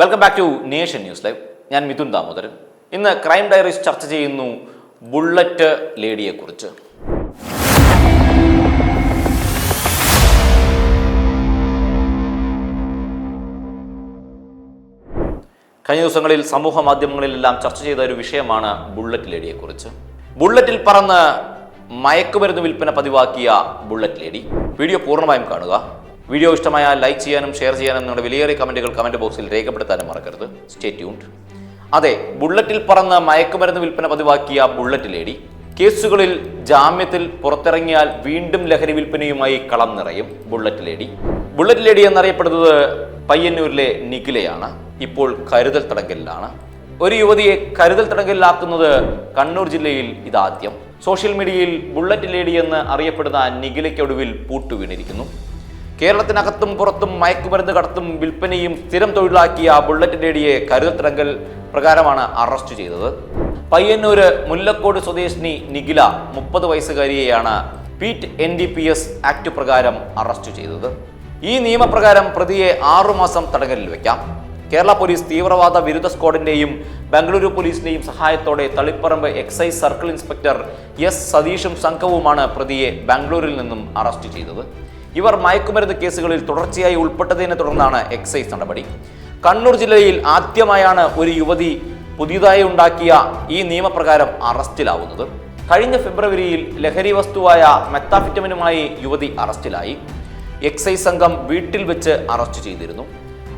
Welcome back to nation news live ഞാൻ മിഥുൻ ദാമോദരൻ. ഇന്ന് crime diaries ചർച്ച ചെയ്യുന്നു ബുള്ളറ്റ് ലേഡിയെക്കുറിച്ച്. കഴിഞ്ഞ ദിവസങ്ങളിൽ സമൂഹ മാധ്യമങ്ങളിലെല്ലാം ചർച്ച ചെയ്ത ഒരു വിഷയമാണ് ബുള്ളറ്റ് ലേഡിയെക്കുറിച്ച്. ബുള്ളറ്റിൽ പറന്ന് മയക്കുമരുന്ന് വിൽപ്പന പതിവാക്കിയ ബുള്ളറ്റ് ലേഡി. വീഡിയോ പൂർണമായും കാണുക. വീഡിയോ ഇഷ്ടമായാൽ ലൈക്ക് ചെയ്യാനും ഷെയർ ചെയ്യാനും നിങ്ങളുടെ വിലയേറിയ കമന്റുകൾ കമന്റ് ബോക്സിൽ രേഖപ്പെടുത്താനും മറക്കരുത്. സ്റ്റേ ട്യൂൺഡ് അതെ ബുള്ളറ്റിൽ പറന്ന് മയക്കുമരുന്ന് വിൽപ്പന പതിവാക്കിയ ബുള്ളറ്റ് ലേഡി. കേസുകളിൽ ജാമ്യത്തിൽ പുറത്തിറങ്ങിയാൽ വീണ്ടും ലഹരി വിൽപ്പനയുമായി കളം നിറയും ബുള്ളറ്റ് ലേഡി. ബുള്ളറ്റ് ലേഡി എന്നറിയപ്പെടുന്നത് പയ്യന്നൂരിലെ നിഖിലയാണ്. ഇപ്പോൾ കരുതൽ തടങ്കലിലാണ്. ഒരു യുവതിയെ കരുതൽ തടങ്കലിലാക്കുന്നത് കണ്ണൂർ ജില്ലയിൽ ഇതാദ്യം. സോഷ്യൽ മീഡിയയിൽ ബുള്ളറ്റ് ലേഡി എന്ന് അറിയപ്പെടുന്ന നിഖിലയ്ക്കൊടുവിൽ പൂട്ടുവീണിരിക്കുന്നു. കേരളത്തിനകത്തും പുറത്തും മയക്കുമരുന്ന് കടത്തും വിൽപ്പനയും സ്ഥിരം തൊഴിലാക്കിയ ബുള്ളറ്റ് ലേഡിയെ കരുതൽ തടങ്കൽ പ്രകാരമാണ് അറസ്റ്റ് ചെയ്തത്. പയ്യന്നൂര് മുല്ലക്കോട് സ്വദേശിനി നിഖില മുപ്പത് വയസ്സുകാരിയെയാണ് PIT N D P S act പ്രകാരം അറസ്റ്റ് ചെയ്തത്. ഈ നിയമപ്രകാരം പ്രതിയെ ആറുമാസം തടങ്കലിൽ വയ്ക്കാം കേരള പോലീസ് തീവ്രവാദ വിരുദ്ധ സ്ക്വാഡിന്റെയും ബംഗളൂരു പോലീസിന്റെയും സഹായത്തോടെ Taliparamba excise circle inspector S സതീഷും സംഘവുമാണ് പ്രതിയെ ബാംഗ്ലൂരിൽ നിന്നും അറസ്റ്റ് ചെയ്തത്. ഇവർ മയക്കുമരുന്ന് കേസുകളിൽ തുടർച്ചയായി ഉൾപ്പെട്ടതിനെ തുടർന്നാണ് എക്സൈസ് നടപടി. കണ്ണൂർ ജില്ലയിൽ ആദ്യമായാണ് ഒരു യുവതി പുതിയതായി ഉണ്ടാക്കിയ ഈ നിയമപ്രകാരം അറസ്റ്റിലാവുന്നത്. കഴിഞ്ഞ ഫെബ്രുവരിയിൽ ലഹരി വസ്തുവായ മെത്താഫിറ്റമിനുമായി യുവതി അറസ്റ്റിലായി. എക്സൈസ് സംഘം വീട്ടിൽ വെച്ച് അറസ്റ്റ് ചെയ്തിരുന്നു.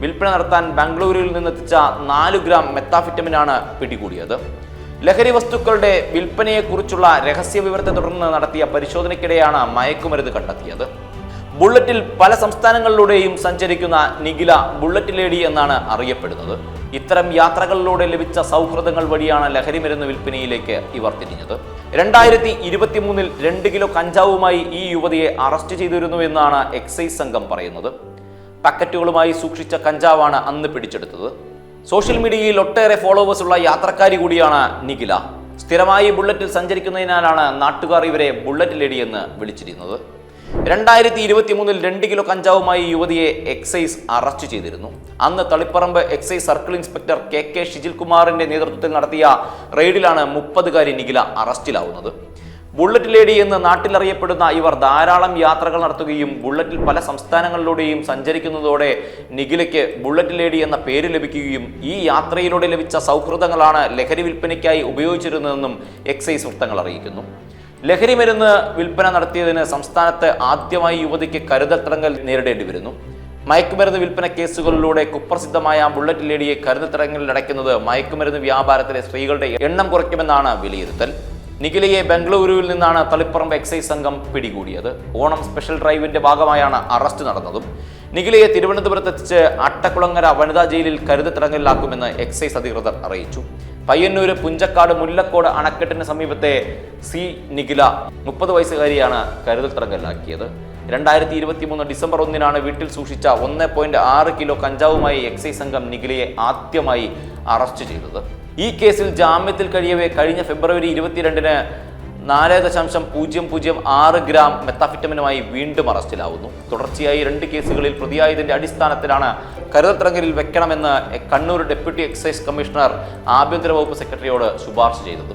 വിൽപ്പന നടത്താൻ ബാംഗ്ലൂരിൽ നിന്നെത്തിച്ച നാല് ഗ്രാം മെത്താഫിറ്റമിനാണ് പിടികൂടിയത്. ലഹരി വസ്തുക്കളുടെ വിൽപ്പനയെക്കുറിച്ചുള്ള രഹസ്യ വിവരത്തെ തുടർന്ന് നടത്തിയ പരിശോധനയ്ക്കിടെയാണ് മയക്കുമരുന്ന് കണ്ടെത്തിയത്. ബുള്ളറ്റിൽ പല സംസ്ഥാനങ്ങളിലൂടെയും സഞ്ചരിക്കുന്ന നിഖില ബുള്ളറ്റ് ലേഡി എന്നാണ് അറിയപ്പെടുന്നത്. ഇത്തരം യാത്രകളിലൂടെ ലഭിച്ച സൗഹൃദങ്ങൾ വഴിയാണ് ലഹരിമരുന്ന് വിൽപ്പനയിലേക്ക് ഇവർ തിരിഞ്ഞത്. രണ്ടായിരത്തി ഇരുപത്തി മൂന്നിൽ രണ്ട് കിലോ കഞ്ചാവുമായി ഈ യുവതിയെ അറസ്റ്റ് ചെയ്തിരുന്നു എന്നാണ് എക്സൈസ് സംഘം പറയുന്നത്. പാക്കറ്റുകളുമായി സൂക്ഷിച്ച കഞ്ചാവാണ് അന്ന് പിടിച്ചെടുത്തത്. സോഷ്യൽ മീഡിയയിൽ ഒട്ടേറെ ഫോളോവേഴ്സ് ഉള്ള യാത്രക്കാരി കൂടിയാണ് നിഖില. സ്ഥിരമായി ബുള്ളറ്റിൽ സഞ്ചരിക്കുന്നതിനാലാണ് നാട്ടുകാർ ഇവരെ ബുള്ളറ്റ് ലേഡി എന്ന് വിളിച്ചിരുന്നത്. രണ്ടായിരത്തി ഇരുപത്തി മൂന്നിൽ രണ്ട് കിലോ കഞ്ചാവുമായി യുവതിയെ എക്സൈസ് അറസ്റ്റ് ചെയ്തിരുന്നു. അന്ന് Taliparamba excise circle inspector K K ഷിജിൽകുമാറിന്റെ നേതൃത്വത്തിൽ നടത്തിയ റെയ്ഡിലാണ് മുപ്പതുകാരി നിഖില അറസ്റ്റിലാവുന്നത്. ബുള്ളറ്റ് ലേഡി എന്ന് നാട്ടിലറിയപ്പെടുന്ന ഇവർ ധാരാളം യാത്രകൾ നടത്തുകയും ബുള്ളറ്റിൽ പല സംസ്ഥാനങ്ങളിലൂടെയും സഞ്ചരിക്കുന്നതോടെ നിഖിലയ്ക്ക് ബുള്ളറ്റ് ലേഡി എന്ന പേര് ലഭിക്കുകയും ഈ യാത്രയിലൂടെ ലഭിച്ച സൗഹൃദങ്ങളാണ് ലഹരി വിൽപ്പനയ്ക്കായി ഉപയോഗിച്ചിരുന്നതെന്നും എക്സൈസ് വൃത്തങ്ങൾ അറിയിക്കുന്നു. ലഹരി മരുന്ന് വിൽപ്പന നടത്തിയതിന് സംസ്ഥാനത്ത് ആദ്യമായി യുവതിക്ക് കരുതൽ തടങ്കൽ നേരിടേണ്ടി വരുന്നു. മയക്കുമരുന്ന് വിൽപ്പന കേസുകളിലൂടെ കുപ്രസിദ്ധമായ ബുള്ളറ്റ് ലേഡിയെ കരുതൽ തടങ്കലിൽ അടയ്ക്കുന്നത് മയക്കുമരുന്ന് വ്യാപാരത്തിലെ സ്ത്രീകളുടെ എണ്ണം കുറയ്ക്കുമെന്നാണ് വിലയിരുത്തൽ. നിഖിലയെ ബംഗളൂരുവിൽ നിന്നാണ് തളിപ്പറമ്പ് എക്സൈസ് സംഘം പിടികൂടിയത്. ഓണം സ്പെഷ്യൽ ഡ്രൈവിന്റെ ഭാഗമായാണ് അറസ്റ്റ് നടന്നതും. നിഖിലയെ തിരുവനന്തപുരത്ത് എത്തിച്ച് അട്ടക്കുളങ്ങര വനിതാ ജയിലിൽ കരുതൽ തടങ്കലിലാക്കുമെന്ന് എക്സൈസ് അധികൃതർ അറിയിച്ചു. പയ്യന്നൂര് പുഞ്ചക്കാട് മുല്ലക്കോട് അണക്കെട്ടിന് സമീപത്തെ സി നിഖില മുപ്പത് വയസ്സുകാരിയാണ് കരുതൽ തടങ്കലിലാക്കിയത് രണ്ടായിരത്തി ഇരുപത്തി മൂന്ന് ഡിസംബർ ഒന്നിനാണ് വീട്ടിൽ സൂക്ഷിച്ച ഒന്ന് പോയിന്റ് ആറ് കിലോ കഞ്ചാവുമായി എക്സൈസ് സംഘം നിഖിലയെ ആദ്യമായി അറസ്റ്റ് ചെയ്തത്. ഈ കേസിൽ ജാമ്യത്തിൽ കഴിയവേ കഴിഞ്ഞ ഫെബ്രുവരി ഇരുപത്തിരണ്ടിന് നാല് ദശാംശം പൂജ്യം പൂജ്യം ആറ് ഗ്രാം മെത്താഫിറ്റമിനുമായി വീണ്ടും അറസ്റ്റിലാവുന്നു. തുടർച്ചയായി രണ്ട് കേസുകളിൽ പ്രതിയായതിന്റെ അടിസ്ഥാനത്തിലാണ് കരുതൽ തടങ്കലിൽ വെക്കണമെന്ന് കണ്ണൂർ ഡെപ്യൂട്ടി എക്സൈസ് കമ്മീഷണർ ആഭ്യന്തര വകുപ്പ് സെക്രട്ടറിയോട് ശുപാർശ ചെയ്തത്.